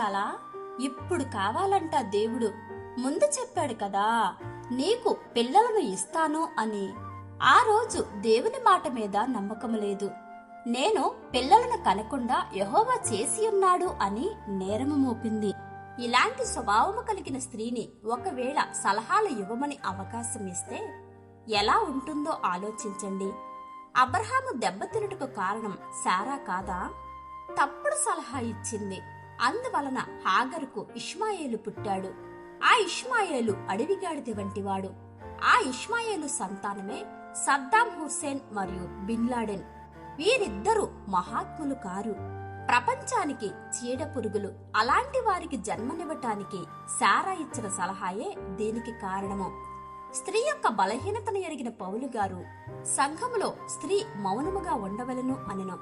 చాలా ఇప్పుడు కావాలంట దేవుడు. ముందు చెప్పాడు కదా నీకు పిల్లలను ఇస్తాను అని. ఆ రోజు దేవుని మాట మీద నమ్మకం లేదు. నేను పిల్లలను కనకుండా యహోవా చేసి ఉన్నాడు అని నేరము మోపింది. ఇలాంటి స్వభావము కలిగిన స్త్రీని ఒకవేళ సలహాలు ఇవ్వమని అవకాశం ఇస్తే ఎలా ఉంటుందో ఆలోచించండి. అబ్రహాము దెబ్బతినుటకు కారణం సారా కాదా? తప్పుడు సలహా ఇచ్చింది. అందువలన హాగరుకు ఇష్మాయేలు పుట్టాడు. ఆ ఇష్మాయేలు అడవిగాడిద వంటివాడు. ఆ ఇష్మాయేలు సంతానమే సద్దాం హుస్సేన్ మరియు బిన్ లాడెన్. వీరిద్దరూ మహాత్ములు కారు. ప్రపంచానికి చీడ పురుగులు అలాంటి వారికి జన్మనివ్వటానికి సారా ఇచ్చిన సలహాయే దీనికి కారణము. స్త్రీ యొక్క బలహీనతను ఎరిగిన పౌలు గారు సంఘములో స్త్రీ మౌనముగా ఉండవలను అనినం.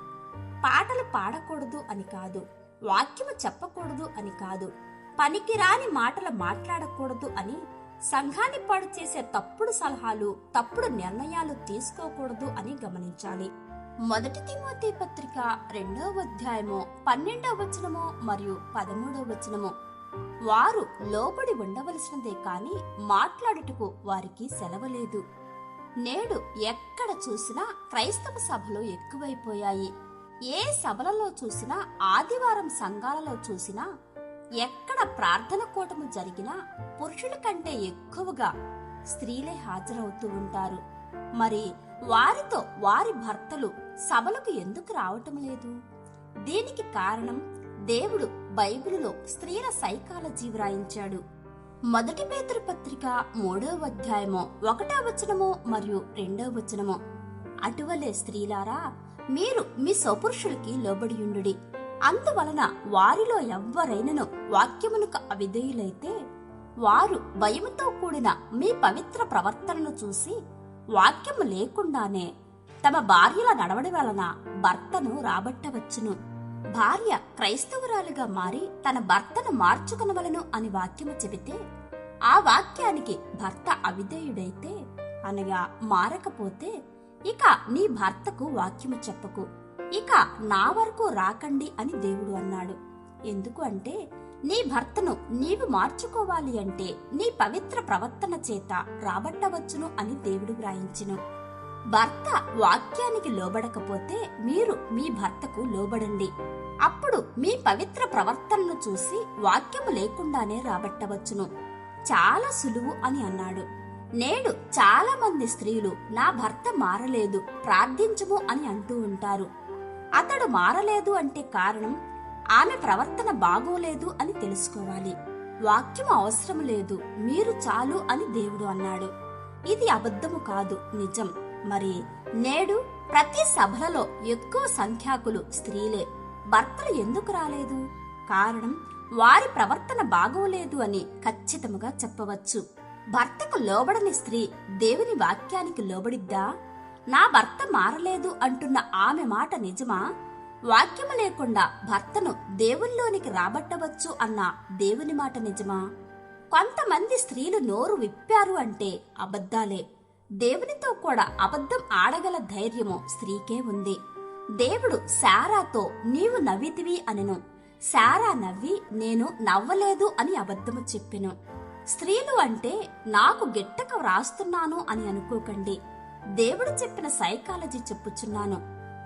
పాటలు పాడకూడదు అని కాదు. వాక్యము చెప్పకూడదు అని కాదు. పనికిరాని మాటలు మాట్లాడకూడదు అని సంఘాన్ని పాడు చేసే తప్పుడు సలహాలు తప్పుడు నిర్ణయాలు తీసుకోకూడదు అని గమనించాలి. మొదటి తిమోతి పత్రిక రెండవ అధ్యాయము పన్నెండవ వచనము మరియు పదమూడవ వచనము. వారు లోబడి ఉండవలసినదే కాని మాట్లాడుటకు వారికి సెలవలేదు. నేడు ఎక్కడ చూసినా క్రైస్తవ సభలు ఎక్కువైపోయాయి. ఏ సభలలో చూసినా ఆదివారం సంఘాలలో చూసినా ఎక్కడ ప్రార్థన కూటము జరిగినా పురుషుల కంటే ఎక్కువగా స్త్రీలే హాజరవుతూ ఉంటారు. మరి వారితో వారి భర్తలు సభలకు ఎందుకు రావటం లేదు? దీనికి కారణం దేవుడు బైబిలులో స్త్రీల సైకాలజీ వ్రాయించాడు. మొదటి పేతురు పత్రిక మూడవ అధ్యాయము ఒకటో వచనము మరియు రెండవ వచనము. అటువలే స్త్రీలారా మీరు మీ స్వపురుషులకి లోబడియుండుడి అందువలన వారిలో ఎవ్వరైనను వాక్యమునకు అవిధేయులైతే వారు భయముతో కూడిన మీ పవిత్ర ప్రవర్తనను చూసి వాక్యము లేకుండానే తమ భార్యల నడవడి వలన భర్తను రాబట్టవచ్చును. భార్య క్రైస్తవురాలుగా మారి తన భర్తను మార్చుకునవలను అని వాక్యము చెబితే ఆ వాక్యానికి భర్త అవిధేయుడైతే అనగా మారకపోతే ఇక నీ భర్తకు వాక్యము చెప్పకు. ఇక నా వరకు రాకండి అని దేవుడు అన్నాడు. ఎందుకు అంటే నీ భర్తను నీవు మార్చుకోవాలి అంటే నీ పవిత్ర ప్రవర్తన చేత రాబట్టవచ్చును అని దేవుడు వ్రాయించును. భర్త వాక్యానికి లోబడకపోతే మీరు మీ భర్తకు లోబడండి. అప్పుడు మీ పవిత్ర ప్రవర్తనను చూసి వాక్యము లేకుండానే రాబట్టవచ్చును. చాలా సులువు అని అన్నాడు. నేడు చాలా మంది స్త్రీలు నా భర్త మారలేదు ప్రార్థించము అని అంటూ ఉంటారు. అతడు మారలేదు అంటే కారణం ఆమె ప్రవర్తన బాగోలేదు అని తెలుసుకోవాలి. వాక్యం అవసరం లేదు మీరు చాలు అని దేవుడు అన్నాడు. ఇది అబద్ధము కాదు నిజం. మరి నేడు ప్రతి సభలలో ఎక్కువ సంఖ్యాకులు స్త్రీలే. భర్తలు ఎందుకు రాలేదు? కారణం వారి ప్రవర్తన బాగోలేదు అని ఖచ్చితముగా చెప్పవచ్చు. భర్తకు లోబడని స్త్రీ దేవుని వాక్యానికి లోబడిద్దా? నా భర్త మారలేదు అంటున్న ఆమె మాట నిజమా? వాక్యము లేకుండా భర్తను దేవుల్లోనికి రాబట్టవచ్చు అన్న దేవుని మాట నిజమా? కొంతమంది స్త్రీలు నోరు విప్పారు అంటే అబద్ధాలే. దేవునితో కూడా అబద్ధం ఆడగల ధైర్యము స్త్రీకే ఉంది. దేవుడు శారాతో నీవు నవ్వితివి అనెను. శారా నవ్వి నేను నవ్వలేదు అని అబద్ధము చెప్పెను. స్త్రీలు అంటే నాకు గిట్టక వ్రాస్తున్నాను అని అనుకోకండి. దేవుడు చెప్పిన సైకాలజీ చెప్పుచున్నాను.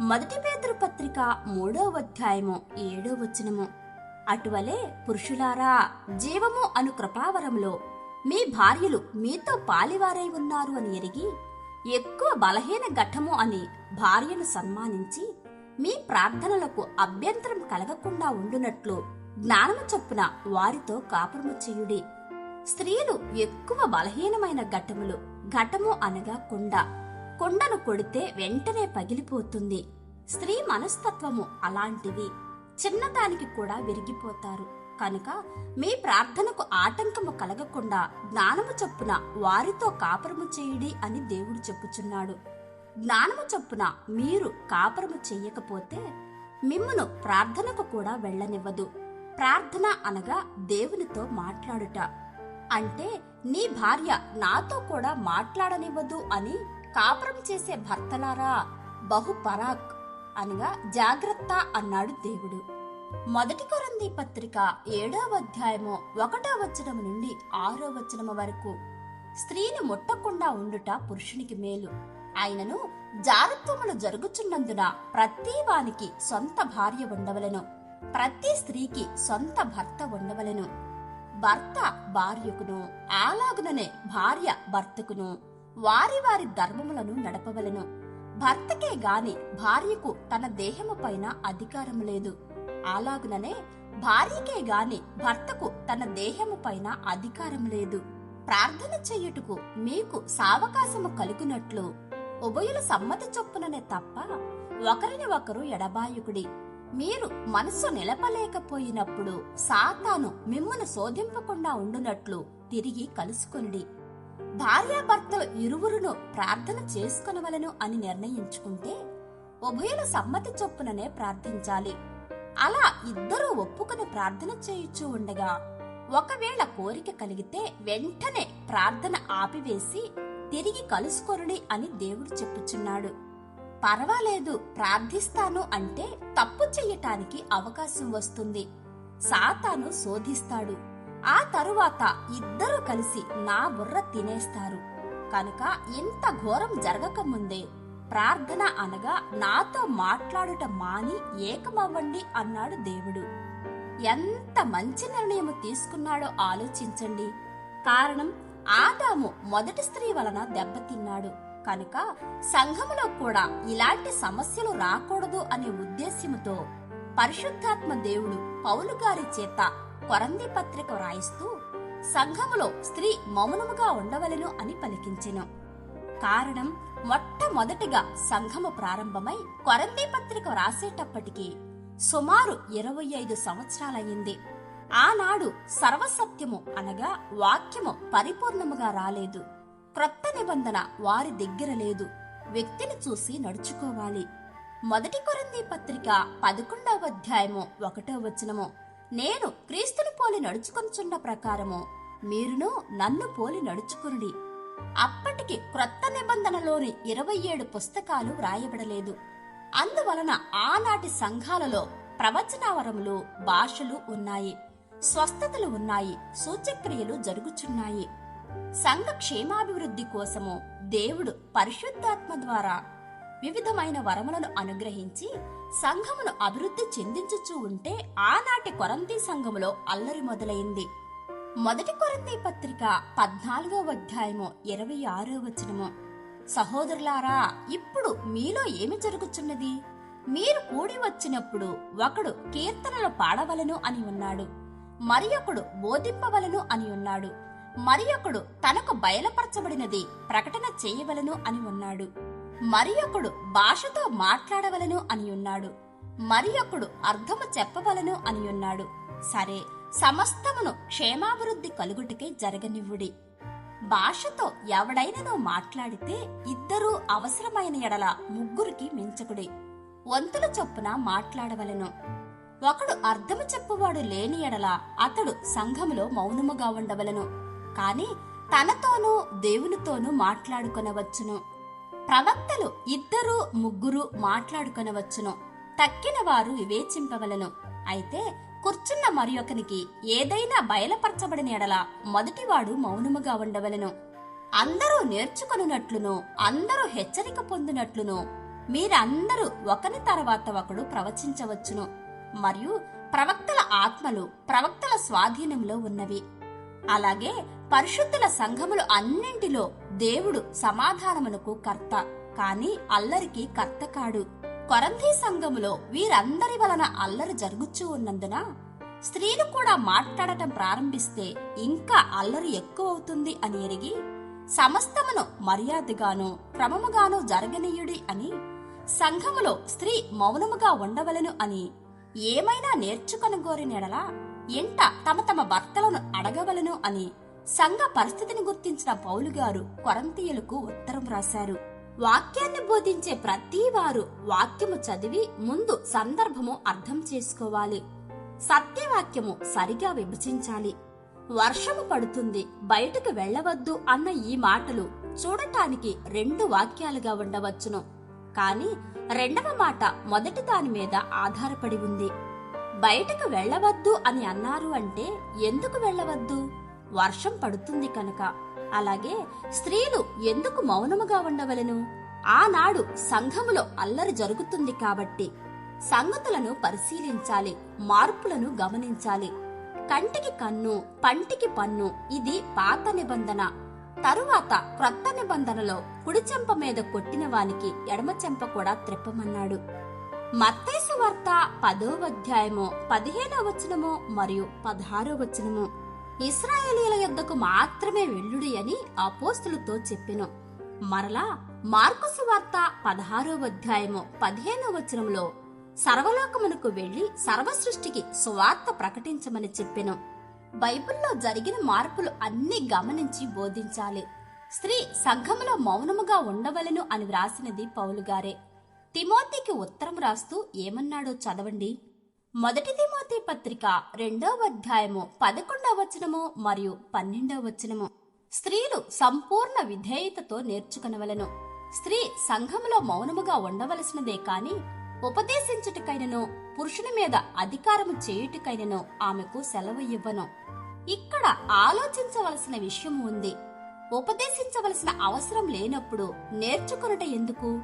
మొదటి పేతురు పత్రిక మూడో అధ్యాయము ఏడో వచనము. అటువలే పురుషులారా జీవము అను కృపావరములో మీ భార్యలు మీతో పాలివారై ఉన్నారు అని ఎరిగి ఎక్కువ బలహీన ఘట్టము అని భార్యను సన్మానించి మీ ప్రార్థనలకు అభ్యంతరం కలగకుండా ఉండునట్లు జ్ఞానము చొప్పున వారితో కాపురము చేయుడి. స్త్రీలు ఎక్కువ బలహీనమైన ఘటములు ఘటము అనగా కుండ. కొండను కొడితే వెంటనే పగిలిపోతుంది. స్త్రీ మనస్తత్వము అలాంటిది చిన్నదానికి కూడా విరిగిపోతారు. కనుక మీ ప్రార్థనకు ఆటంకము కలగకుండా జ్ఞానము చొప్పున వారితో కాపురము చేయుడి అని దేవుడు చెప్పుచున్నాడు. జ్ఞానము చొప్పున మీరు కాపురము చెయ్యకపోతే మిమ్మును ప్రార్థనకు కూడా వెళ్ళనివ్వదు. ప్రార్థన అనగా దేవునితో మాట్లాడుట. అంటే నీ భార్య నాతో కూడా మాట్లాడనివ్వదు అని కాపురం చేసే భర్తలారా? బహు పరాక్ అనగా జాగ్రత్త అన్నాడు దేవుడు. మొదటి కొరంది పత్రిక ఏడవ అధ్యాయము ఒకటో వచనం నుండి ఆరో వచనము వరకు. స్త్రీని ముట్టకుండా ఉండుట పురుషునికి మేలు. ఆయనను జారత్వములు జరుగుచున్నందున ప్రతి వానికి సొంత భార్య ఉండవలెను. ప్రతి స్త్రీకి సొంత భర్త ఉండవలెను. భర్త భార్యకును అలాగుననే భార్య భర్తకును వారి వారి ధర్మములను నడపవలెను. భర్తకే గాని భార్యకు తన దేహము పైన అధికారం లేదు. అలాగుననే భార్యకే గాని భర్తకు తన దేహము పైన అధికారం లేదు. ప్రార్థన చెయ్యుటకు మీకు సావకాశము కలుగునట్లు. ఉభయుల సమ్మతి చొప్పుననే తప్ప ఒకరిని ఒకరు ఎడబాయుకుడి. మీరు మనసు నిలపలేకపోయినప్పుడు సాతాను మిమ్మను శోధింపకుండా ఉండునట్లు తిరిగి కలుసుకొనిడి భార్యాభర్తలు ఇరువురును ప్రార్థన చేసుకొనవలను అని నిర్ణయించుకుంటే ఉభయుల సమ్మతి చొప్పుననే ప్రార్థించాలి. అలా ఇద్దరూ ఒప్పుకుని ప్రార్థన చేయుచూ ఉండగా ఒకవేళ కోరిక కలిగితే వెంటనే ప్రార్థన ఆపివేసి తిరిగి కలుసుకొనుడి అని దేవుడు చెప్పుచున్నాడు. పర్వాలేదు ప్రార్థిస్తాను అంటే తప్పు చెయ్యటానికి అవకాశం వస్తుంది. సాతాను శోధిస్తాడు. ఆ తరువాత ఇద్దరు కలిసి నా బుర్ర తినేస్తారు. కనుక ఇంత ఘోరం జరగకముందే ప్రార్థన అనగా నాతో మాట్లాడుట మాని ఏకమవ్వండి అన్నాడు దేవుడు. ఎంత మంచి నిర్ణయం తీసుకున్నాడో ఆలోచించండి. కారణం ఆదాము మొదటి స్త్రీ వలన దెబ్బతిన్నాడు. కనుక సంఘములో కూడా ఇలాంటి సమస్యలు రాకూడదు అనే ఉద్దేశ్యముతో పరిశుద్ధాత్మ దేవుడు పౌలు గారి చేత కొరంది పత్రిక వ్రాయిస్తూ సంఘములో స్త్రీ మౌనముగా ఉండవలెను అని పలికించెను. కారణం మొట్టమొదటిగా సంఘము ప్రారంభమై కొరంది పత్రిక వ్రాసేటప్పటికి సుమారు ఇరవై ఐదు సంవత్సరాలయ్యింది. ఆనాడు సర్వసత్యము అనగా వాక్యము పరిపూర్ణముగా రాలేదు. క్రొత్త నిబంధన వారి దగ్గర లేదు. వ్యక్తిని చూసి నడుచుకోవాలి. మొదటి కొరింది పత్రిక పదకొండవ అధ్యాయము ఒకటో వచనము. నేను క్రీస్తును పోలి నడుచుకొనుచున్న ప్రకారము మీరును నన్ను పోలి నడుచుకునుడి. అప్పటికి క్రొత్త నిబంధనలోని ఇరవై ఏడు పుస్తకాలు వ్రాయబడలేదు. అందువలన ఆనాటి సంఘాలలో ప్రవచనావరములు భాషలు ఉన్నాయి. స్వస్థతలు ఉన్నాయి. సూచక్రియలు జరుగుచున్నాయి. సంఘ క్షేమాభివృద్ధి కోసము దేవుడు పరిశుద్ధాత్మ ద్వారా వివిధమైన వరములను అనుగ్రహించి సంఘమును అభివృద్ధి చెందించుచూ ఉంటే ఆనాటి కొరంతి సంఘములో అల్లరి మొదలైంది. మొదటి కొరంతి పత్రిక పద్నాలుగో అధ్యాయము ఇరవై ఆరో వచనము. సహోదరులారా ఇప్పుడు మీలో ఏమి జరుగుచున్నది? మీరు కూడి వచ్చినప్పుడు ఒకడు కీర్తనలు పాడవలను అని ఉన్నాడు. మరి ఒకడు బోధింపవలను అని ఉన్నాడు. మరి ఒకడు తనకు బయలుపరచబడినది ప్రకటన చేయవలను అని ఉన్నాడు. మరి ఒకడు భాషతో మాట్లాడవలను అని ఉన్నాడు. మరి ఒకడు అర్థము చెప్పవలను అని ఉన్నాడు. సరే సమస్తమును క్షేమాభివృద్ధి కలుగుటికై జరగనివ్వుడి. భాషతో ఎవడైనను మాట్లాడితే ఇద్దరూ అవసరమైన ఎడల ముగ్గురికి మించకుడి. వంతుల చొప్పున మాట్లాడవలెను. ఒకడు అర్థము చెప్పువాడు లేని ఎడల అతడు సంఘములో మౌనముగా ఉండవలెను. కాని తనతోనూ దేవునితోనూ మాట్లాడుకొనవచ్చును. ప్రవక్తలు ఇద్దరు ముగ్గురు మాట్లాడుకొనవచ్చును. తక్కిన వారు వివేచింపవలను. అయితే కూర్చున్న మరి ఒకనికి ఏదైనా బయలుపరచబడిన ఎడల మొదటివాడు మౌనముగా ఉండవలెను. అందరూ నేర్చుకొనున్నట్లును అందరూ హెచ్చరిక పొందినట్లును మీరందరూ ఒకని తర్వాత ఒకడు ప్రవచించవచ్చును. మరియు ప్రవక్తల ఆత్మలు ప్రవక్తల స్వాధీనంలో ఉన్నవి. అలాగే పరిశుద్ధుల సంఘములు అన్నింటిలో దేవుడు సమాధానమునకు కర్త కాని అల్లరికి కర్త కాడు. కొరంథీ సంఘములో వీరందరి వలన అల్లరి జరుగుచూ ఉన్నందున స్త్రీలు కూడా మాట్లాడటం ప్రారంభిస్తే ఇంకా అల్లరి ఎక్కువ అవుతుంది అని ఎరిగి సమస్తమును మర్యాదగాను క్రమముగాను జరగనీయుడి అని సంఘములో స్త్రీ మౌనముగా ఉండవలెను అని ఏమైనా నేర్చుకొనగోరినెడలా ఎంట తమ తమ భర్తలను అడగవలను అని సంఘ పరిస్థితిని గుర్తించిన పౌలు గారు కొరంతీయులకు ఉత్తరం రాశారు. వాక్యాన్ని బోధించే ప్రతి వారు వాక్యము చదివి ముందు సందర్భము అర్థం చేసుకోవాలి. సత్యవాక్యము సరిగా విభజించాలి. వర్షము పడుతుంది బయటకు వెళ్ళవద్దు అన్న ఈ మాటలు చూడటానికి రెండు వాక్యాలుగా ఉండవచ్చును. కాని రెండవ మాట మొదటి దాని మీద ఆధారపడి ఉంది. బయటకు వెళ్ళవద్దు అని అన్నారు అంటే ఎందుకు వెళ్ళవద్దు? వర్షం పడుతుంది కనుక. అలాగే స్త్రీలు ఎందుకు మౌనముగా ఉండవలెను? ఆనాడు సంఘములో అల్లరి జరుగుతుంది కాబట్టి. సంగతులను పరిశీలించాలి మార్పులను గమనించాలి. కంటికి కన్ను పంటికి పన్ను ఇది పాత నిబంధన. తరువాత క్రొత్త నిబంధనలో కుడి చెంప మీద కొట్టిన వానికి ఎడమ చెంప కూడా త్రిప్పమన్నాడు. మత్తైసు వార్త పదో అధ్యాయము పదిహేనో వచనము మరియు పదహారో వచనము. ఇస్రాయేలీల యొద్దకు మాత్రమే వెళ్ళుడి అని అపోస్తులతో చెప్పెను. మరలా మార్కుసు వార్త పదహారో అధ్యాయము పదిహేనో వచనంలో సర్వలోకమునకు వెళ్ళి సర్వసృష్టికి సువార్త ప్రకటించమని చెప్పెను. బైబిల్లో జరిగిన మార్పులు అన్ని గమనించి బోధించాలి. స్త్రీ సంఘములో మౌనముగా ఉండవలెను అని వ్రాసినది పౌలుగారే తిమోతికి ఉత్తరం రాస్తూ ఏమన్నాడో చదవండి. మొదటి తిమోతి పత్రిక రెండవ అధ్యాయము పదకొండవ వచనము మరియు పన్నెండవ వచనము. స్త్రీలు సంపూర్ణ విధేయతతో నేర్చుకునవలెను. స్త్రీ సంఘములో మౌనముగా ఉండవలసినదే కాని ఉపదేశించుటకైనను పురుషుని మీద అధికారము చేయుటకైనను ఆమెకు సెలవు ఇవ్వను. ఇక్కడ ఆలోచించవలసిన విషయం ఉంది. ఉపదేశించవలసిన అవసరం లేనప్పుడు నేర్చుకునట ఎందుకు?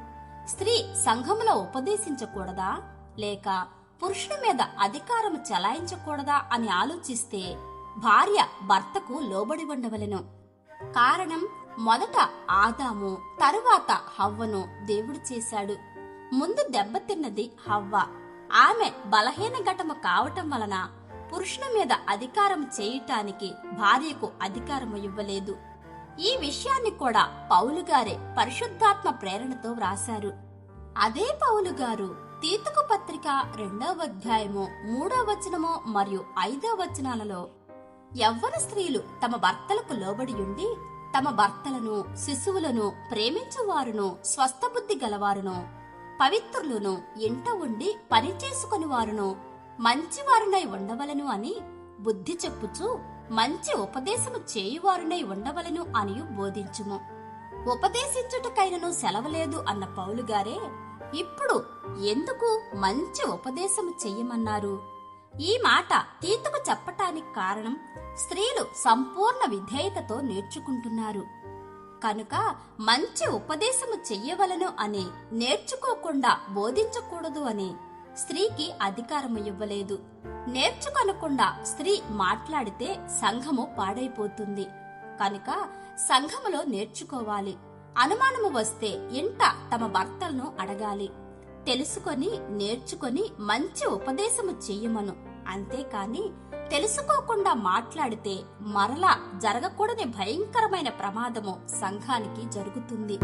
స్త్రీ సంఘములో ఉపదేశించకూడదా? లేక పురుషుడి మీద అధికారం చెలాయించకూడదా అని ఆలోచిస్తే భార్య భర్తకు లోబడి ఉండవలెను. కారణం మొదట ఆదాము తరువాత హవ్వను దేవుడు చేశాడు. ముందు దెబ్బతిన్నది హవ్వ. ఆమె బలహీన ఘటము కావటం వలన పురుషుని మీద అధికారం చేయటానికి భార్యకు అధికారం ఇవ్వలేదు. ఈ విషయాన్ని కూడా పౌలు గారే పరిశుద్ధాత్మ ప్రేరణతో వ్రాశారు. అదే పౌలు గారు తీతుకు పత్రిక రెండవ అధ్యాయము మూడవ వచనము మరియు ఐదవ వచనాలలో యవ్వన స్త్రీలు తమ భర్తలకు లోబడి ఉండి తమ భర్తలను శిశువులను ప్రేమించువారును స్వస్థబుద్ధి గలవారును పవిత్రులను ఇంట ఉండి పనిచేసుకుని వారును మంచివారునై ఉండవలను అని బుద్ధి చెప్పుచు మంచి ఉపదేశము చేయువారునై ఉండవలను అని బోధించుము. ఉపదేశించుటకైనను సెలవలేదు అన్న పౌలు గారే ఇప్పుడు ఎందుకు మంచి ఉపదేశము చెయ్యమన్నారు? ఈ మాట తీతుకు చెప్పటానికి కారణం స్త్రీలు సంపూర్ణ విధేయతతో నేర్చుకుంటున్నారు. కనుక మంచి ఉపదేశము చెయ్యవలను అని నేర్చుకోకుండా బోధించకూడదు అని స్త్రీకి అధికారం ఇవ్వలేదు. నేర్చుకొనకుండా స్త్రీ మాట్లాడితే సంఘము పాడైపోతుంది. కనుక సంఘములో నేర్చుకోవాలి. అనుమానము వస్తే ఇంట తమ భర్తలను అడగాలి. తెలుసుకొని నేర్చుకొని మంచి ఉపదేశము చెయ్యమను. అంతేకాని తెలుసుకోకుండా మాట్లాడితే మరలా జరగకూడని భయంకరమైన ప్రమాదము సంఘానికి జరుగుతుంది.